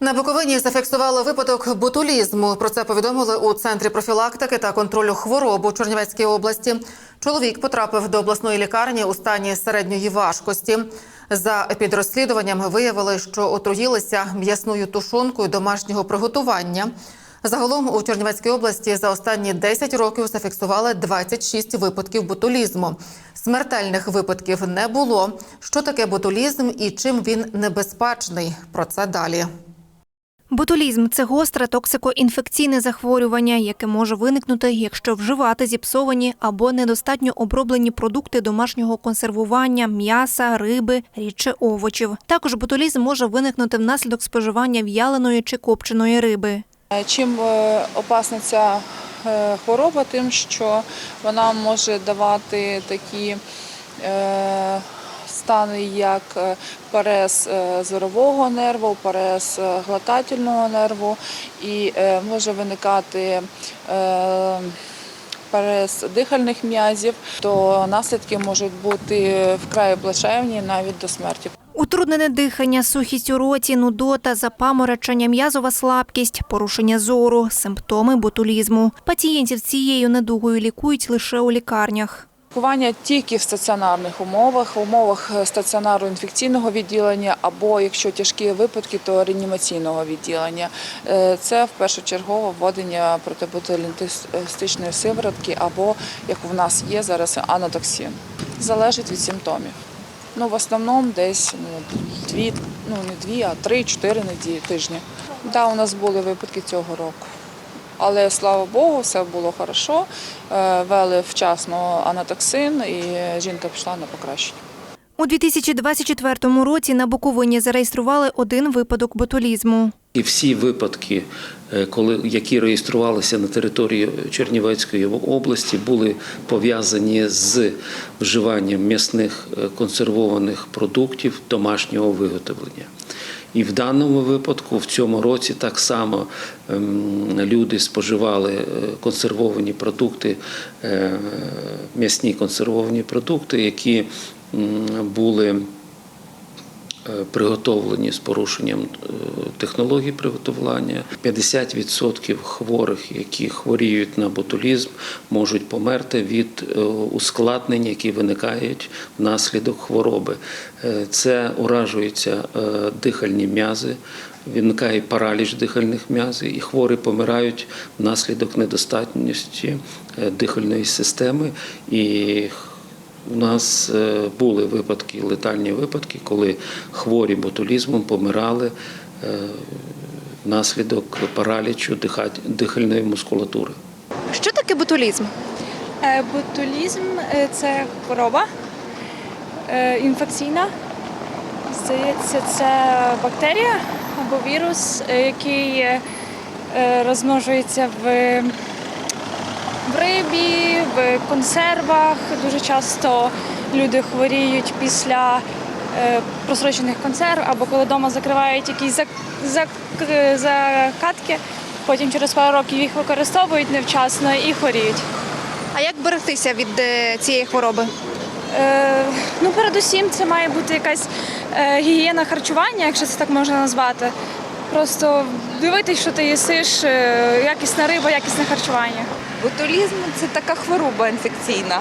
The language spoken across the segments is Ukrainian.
На Буковині зафіксували випадок ботулізму. Про це повідомили у центрі профілактики та контролю хвороб у Чернівецькій області. Чоловік потрапив до обласної лікарні у стані середньої важкості. За підрозслідуванням виявили, що отруїлися м'ясною тушонкою домашнього приготування. Загалом у Чернівецькій області за останні 10 років зафіксували 26 випадків ботулізму. Смертельних випадків не було. Що таке ботулізм і чим він небезпечний? Про це далі. Ботулізм це гостре токсикоінфекційне захворювання, яке може виникнути, якщо вживати зіпсовані або недостатньо оброблені продукти домашнього консервування, м'яса, риби, рідше овочів. Також ботулізм може виникнути внаслідок споживання в'яленої чи копченої риби. Е, Чим е, опасна ця е, хвороба, тим, що вона може давати такі стани, як е, перез е, зорового нерву, перез е, глотательного нерву, і може виникати перез дихальних м'язів, то наслідки можуть бути вкрай плачевні навіть до смерті. Утруднене дихання, сухість у роті, нудота, запаморочення, м'язова слабкість, порушення зору, симптоми ботулізму. Пацієнтів цією недугою лікують лише у лікарнях. Лікування тільки в стаціонарних умовах, в умовах е, стаціонару інфекційного відділення або якщо тяжкі випадки, то реанімаційного відділення. Е, Це в першочергово введення протиботулінтичної сиворотки або як в нас є зараз анатоксин. Залежить від симптомів. Ну, в основному десь ну, дві, ну не дві, а три-чотири неділі тижні. Да, у нас були випадки цього року. Але слава Богу, все було хорошо. Е, Вели вчасно анатоксин і жінка пішла на покращення. У 2024 році на Буковині зареєстрували один випадок ботулізму. І всі випадки, е, коли які реєструвалися на території Чернівецької області, були пов'язані з вживанням м'ясних е, консервованих продуктів домашнього виготовлення. І в даному випадку, в цьому році, так само ем, люди споживали е, консервовані продукти, е, м'ясні консервовані продукти, які були приготовлені з порушенням е, технологій приготування. 50% хворих, які хворіють на ботулізм, можуть померти від е, ускладнень, які виникають внаслідок хвороби. Е, Це уражуються е, дихальні м'язи. Виникає параліч дихальних м'язів, і хворі помирають внаслідок недостатності е, дихальної системи. І у нас е, були випадки, летальні випадки, коли хворі ботулізмом помирали е, внаслідок паралічу диха- дихальної мускулатури. Що таке ботулізм? Е, Ботулізм це хвороба інфекційна. Здається, це бактерія або вірус, який розмножується в, в рибі, в консервах. Дуже часто люди хворіють після е, просрочених консерв або коли вдома закривають якісь зак, зак, закатки, потім через пару років їх використовують невчасно і хворіють. А як берегтися від е, цієї хвороби? Е, ну, передусім, це має бути якась е, гігієна харчування, якщо це так можна назвати. Просто дивитись, що ти їсиш, е, якісна риба, якісне харчування. Ботулізм це така хвороба інфекційна.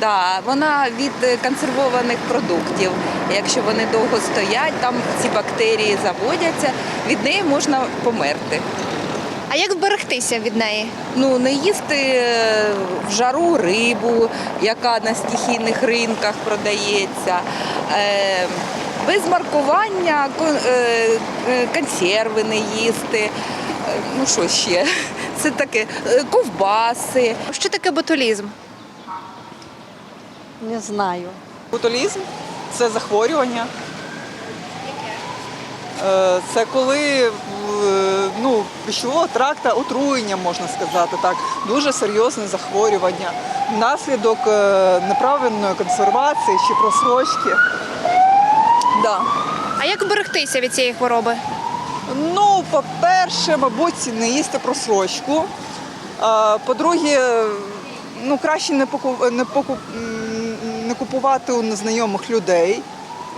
Да, вона від консервованих продуктів. Якщо вони довго стоять, там ці бактерії заводяться, від неї можна померти. А як вберегтися від неї? Ну, не їсти е, в жару рибу, яка на стихійних ринках продається. Е, без маркування е, е, консерви не їсти. Е, Ну що ще? Це таке ковбаси. Що таке ботулізм? Не знаю. Ботулізм це захворювання. Це коли ну, пищового тракта отруєння, можна сказати так, дуже серйозне захворювання. Внаслідок неправильної консервації чи просрочки. Да. А як вберегтися від цієї хвороби? Ну, по-перше, мабуть, не їсти просрочку. По-друге, ну, краще не, поку... не, поку... м, не купувати у незнайомих людей.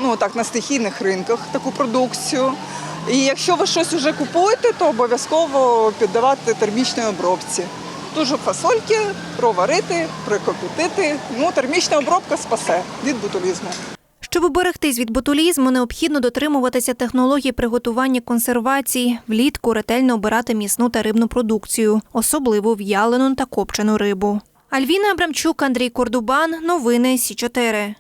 Ну, так, на стихійних ринках таку продукцію. І якщо ви щось вже купуєте, то обов'язково піддавати термічній обробці. Дуже фасольки проварити, прикопітити. Ну, термічна обробка спасе від ботулізму. Щоб уберегтись від ботулізму, необхідно дотримуватися технологій приготування консервації, влітку ретельно обирати м'ясну та рибну продукцію, особливо в'ялену та копчену рибу. Альвіна Абрамчук, Андрій Кордубан. Новини Сі 4